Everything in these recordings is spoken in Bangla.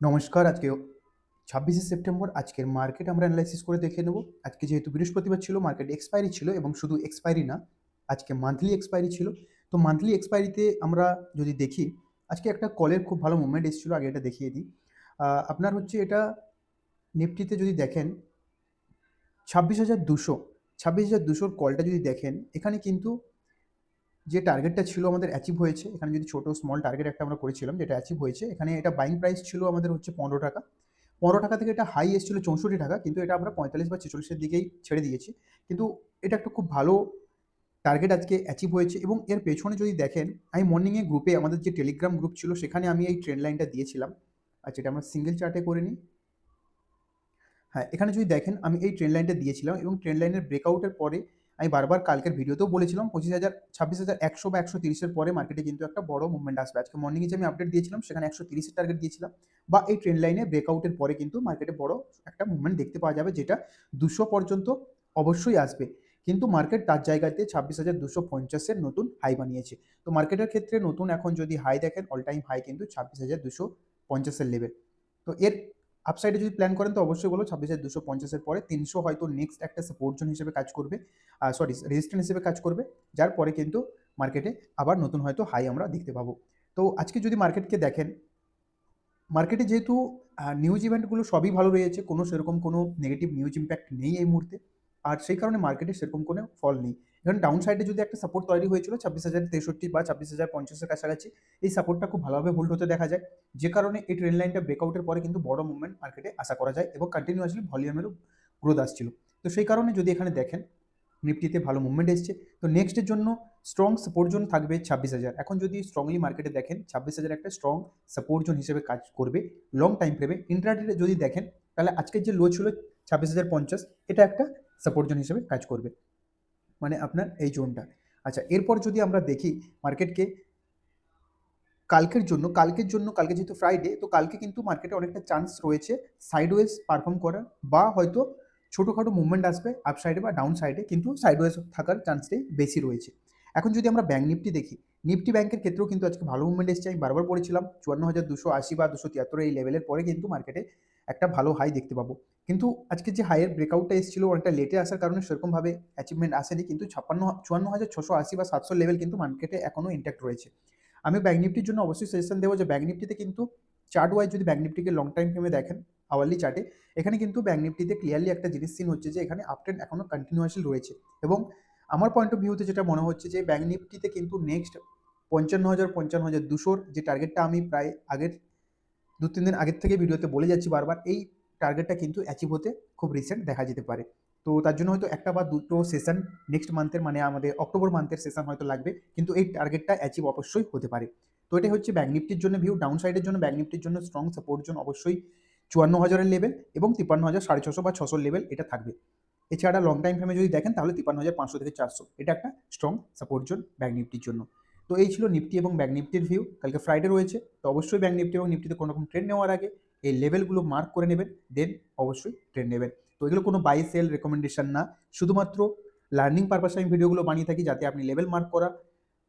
নমস্কার, আজকে ছাব্বিশে সেপ্টেম্বর, আজকের মার্কেট আমরা অ্যানালাইসিস করে দেখে নেব। আজকে যেহেতু বৃহস্পতিবার ছিল মার্কেট এক্সপায়ারি ছিল এবং শুধু এক্সপায়ারি না, আজকে মান্থলি এক্সপায়ারি ছিল। তো মান্থলি এক্সপায়ারিতে আমরা যদি দেখি, আজকে একটা কলের খুব ভালো মুভমেন্ট এসেছিল, আগে এটা দেখিয়ে দিই। আপনার হচ্ছে এটা নিফটিতে যদি দেখেন, ছাব্বিশ হাজার দুশো, ছাব্বিশ হাজার দুশোর কলটা যদি দেখেন, এখানে কিন্তু যে টার্গেটটা ছিল আমাদের অ্যাচিভ হয়েছে, এখানে যদি ছোটো স্মল টার্গেট একটা আমরা করেছিলাম, যেটা অ্যাচিভ হয়েছে, এখানে এটা বাইং প্রাইস ছিল আমাদের হচ্ছে পনেরো টাকা। পনেরো টাকা থেকে এটা হাই এসেছিল চৌষট্টি টাকা, কিন্তু এটা আমরা পঁয়তাল্লিশ বা ছেচল্লিশের দিকেই ছেড়ে দিয়েছি। কিন্তু এটা একটা খুব ভালো টার্গেট আজকে অ্যাচিভ হয়েছে এবং এর পেছনে যদি দেখেন, আমি মর্নিংয়ে গ্রুপে আমাদের যে টেলিগ্রাম গ্রুপ ছিল, সেখানে আমি এই ট্রেন লাইনটা দিয়েছিলাম। আচ্ছা এটা আমরা সিঙ্গেল চার্টে করে নিই। হ্যাঁ এখানে যদি দেখেন, আমি এই ট্রেন লাইনটা দিয়েছিলাম এবং ট্রেন লাইনের ব্রেকআউটের পরে আমি বারবার কালকের ভিডিওতেও বলেছিলাম পঁচিশ হাজার, ছাব্বিশ হাজার, একশো বা একশো তিরিশের পরে মার্কেটে কিন্তু একটা বড় মুভমেন্ট আসবে। আজকে মর্নিংয়ে যে আমি আপডেট দিয়েছিলাম, সেখানে একশো তিরিশের টার্গেট দিয়েছিলাম বা এই ট্রেন লাইনে ব্রেকআউটের পরে কিন্তু মার্কেটে বড় একটা মুভমেন্ট দেখতে পাওয়া যাবে যেটা দুশো পর্যন্ত অবশ্যই আসবে। কিন্তু মার্কেট তার জায়গাতে ছাব্বিশ হাজার দুশো পঞ্চাশের নতুন হাই বানিয়েছে। তো মার্কেটের ক্ষেত্রে নতুন এখন যদি হাই দেখেন অল টাইম হাই কিন্তু ছাব্বিশ হাজার দুশো পঞ্চাশের লেভেল তো এর আপসাইডে যদি প্ল্যান করেন, তো অবশ্যই বলো ছাব্বিশ হাজার দুশো পঞ্চাশের পরে তিনশো হয়তো নেক্সট একটা সাপোর্ট জোন হিসেবে কাজ করবে। সরি রেজিস্ট্যান্ট হিসেবে কাজ করবে। যার পরে কিন্তু মার্কেটে আবার নতুন হয়তো হাই আমরা দেখতে পাবো। তো আজকে যদি মার্কেটকে দেখেন মার্কেটে যেহেতু নিউজ ইভেন্টগুলো সবই ভালো রয়েছে, কোনো সেরকম কোনো নেগেটিভ নিউজ ইম্প্যাক্ট নেই এই মুহূর্তে। আর সেই কারণে মার্কেটে সেরকম কোনো ফল নেই। এখন ডাউন সাইডে যদি একটা সাপোর্ট তৈরি হয়েছিল, ছাব্বিশ হাজার তেষট্টি বা ছাব্বিশ হাজার পঞ্চাশের কাছাকাছি, এই সাপোর্টটা খুব ভালোভাবে হোল্ড হতে দেখা যায়। যে কারণে এই ট্রেন লাইনটা ব্রেকআউটের পরে কিন্তু বড় মুভমেন্ট মার্কেটে আশা করা যায় এবং কন্টিনিউয়াসলি ভলিউমেরও গ্রোথ আসছিল। তো সেই কারণে যদি এখানে দেখেন নিফটিতে ভালো মুভমেন্ট এসছে। তো নেক্সটের জন্য স্ট্রং সাপোর্ট জোন থাকবে ছাব্বিশ হাজার। এখন যদি স্ট্রংলি মার্কেটে দেখেন, ছাব্বিশ হাজার একটা স্ট্রং সাপোর্ট জোন হিসেবে কাজ করবে লং টাইম ফ্রেমে ইন্টারডেতে যদি দেখেন, তাহলে আজকের যে লো ছিল ছাব্বিশ হাজার পঞ্চাশ, এটা একটা সাপোর্ট জোন হিসেবে কাজ করবে। মানে আপনার এই জোনটা। আচ্ছা এরপর যদি আমরা দেখি মার্কেটকে, কালকের জন্য কালকের জন্য, কালকে যেহেতু ফ্রাইডে তো কালকে কিন্তু মার্কেটে অনেকটা চান্স রয়েছে সাইডওয়েজ পারফর্ম করার বা হয়তো ছোটোখাটো মুভমেন্ট আসবে আপ সাইডে বা ডাউন সাইডে কিন্তু সাইডওয়েজ থাকার চান্সটাই বেশি রয়েছে। এখন যদি আমরা ব্যাঙ্ক নিফটি দেখি নিফটি ব্যাংকের ক্ষেত্রেও কিন্তু আজকে ভালো মুভমেন্ট এসেছে। আমি বারবার পড়েছিলাম চুয়ান্ন হাজার দুশো আশি বা দুশো তিয়াত্তর এই লেভেলের পরে কিন্তু মার্কেটে একটা ভালো হাই দেখতে পাবো। কিন্তু আজকে যে হাইয়ের ব্রেকআউটটা এসেছিল অনেকটা লেটে আসার কারণে সেরকমভাবে অ্যাচিভমেন্ট আসেনি, কিন্তু ছাপ্পান্ন, চুয়ান্ন হাজার ছশো আশি বা সাতশো লেভেল কিন্তু মার্কেটে এখনও ইন্ট্যাক্ট রয়েছে। আমি ব্যাঙ্ক নিফটির জন্য অবশ্যই সাজেশন দেবো যে ব্যাঙ্ক নিফটিতে কিন্তু চার্ট ওয়াইজ যদি ব্যাঙ্ক নিফটিকে লং টাইম ফ্রেমে দেখেন আওয়ারলি চার্টে এখানে কিন্তু ব্যাঙ্ক নিফটিতে ক্লিয়ারলি একটা জিনিস সিন হচ্ছে যে এখানে আপট্রেন্ড এখনও কন্টিনিউয়াসলি রয়েছে। এবং আমার পয়েন্ট অফ ভিউতে যেটা মনে হচ্ছে যে ব্যাঙ্ক নিফটিতে কিন্তু নেক্সট পঞ্চান্ন হাজার পঞ্চান্ন হাজার দুশোর যে টার্গেটটা আমি প্রায় আগের দু তিন দিন আগের থেকে ভিডিওতে বলে যাচ্ছি বারবার, এই টার্গেটটা কিন্তু অ্যাচিভ হতে খুব রিসেন্ট দেখা যেতে পারে। তো তার জন্য হয়তো একটা বা দুটো সেশন নেক্সট মান্থের মানে আমাদের অক্টোবর মান্থের সেশন হয়তো লাগবে, কিন্তু এই টার্গেটটা অ্যাচিভ অবশ্যই হতে পারে। তো এটাই হচ্ছে ব্যাঙ্ক নিফটির জন্য ভিউ ডাউন সাইডের জন্য ব্যাঙ্ক নিফটির জন্য স্ট্রং সাপোর্ট জন্য অবশ্যই চুয়ান্ন হাজারের লেভেল এবং তিপ্পান্ন হাজার সাড়ে ছশো বা ছশোর লেভেল এটা থাকবে। এছাড়া লং টাইম ফ্রেমে যদি দেখেন তাহলে তিপ্পান্ন হাজার পাঁচশো থেকে চারশো, এটা একটা স্ট্রং সাপোর্ট জোন ব্যাঙ্ক নিফটির জন্য। তো এই ছিল নিফটি এবং ব্যাঙ্ক নিফটির ভিউ কালকে ফ্রাইডে রয়েছে, তো অবশ্যই ব্যাঙ্ক নিফটি এবং নিফটিতে কোনো রকম ট্রেড নেওয়ার আগে এই লেভেলগুলো মার্ক করে নেবেন দেন অবশ্যই ট্রেড নেবেন। তো এগুলো কোনো বাই সেল রেকমেন্ডেশন না, শুধুমাত্র লার্নিং পারপাসে আমি ভিডিওগুলো বানিয়ে থাকি যাতে আপনি লেভেল মার্ক করা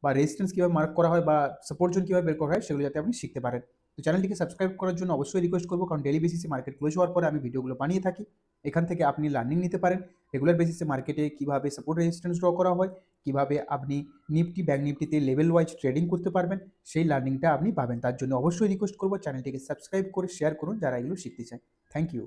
বা রেজিস্ট্যান্স কীভাবে মার্ক করা হয় বা সাপোর্ট জোন কীভাবে বের করা হয় সেগুলো যাতে আপনি শিখতে পারেন। তো চ্যানেলটিকে সাবস্ক্রাইব করার জন্য অবশ্যই রিকোয়েস্ট করব, কারণ ডেলি বেসিসে মার্কেট ক্লোজ হওয়ার পরে আমি ভিডিওগুলো বানিয়ে থাকি। এখান থেকে আপনি লার্নিং নিতে পারেন। রেগুলার বেসিসে মার্কেটে কীভাবে সাপোর্ট রেজিস্ট্যান্স ড্র করা হয়, কীভাবে আপনি নিফটি ব্যাঙ্ক নিফটিতে লেভেল ওয়াইজ ট্রেডিং করতে পারবেন, সেই লার্নিংটা আপনি পাবেন। তার জন্য অবশ্যই রিকোয়েস্ট করব চ্যানেলটিকে সাবস্ক্রাইব করে শেয়ার করুন যারা এগুলো শিখতে চায়। Thank you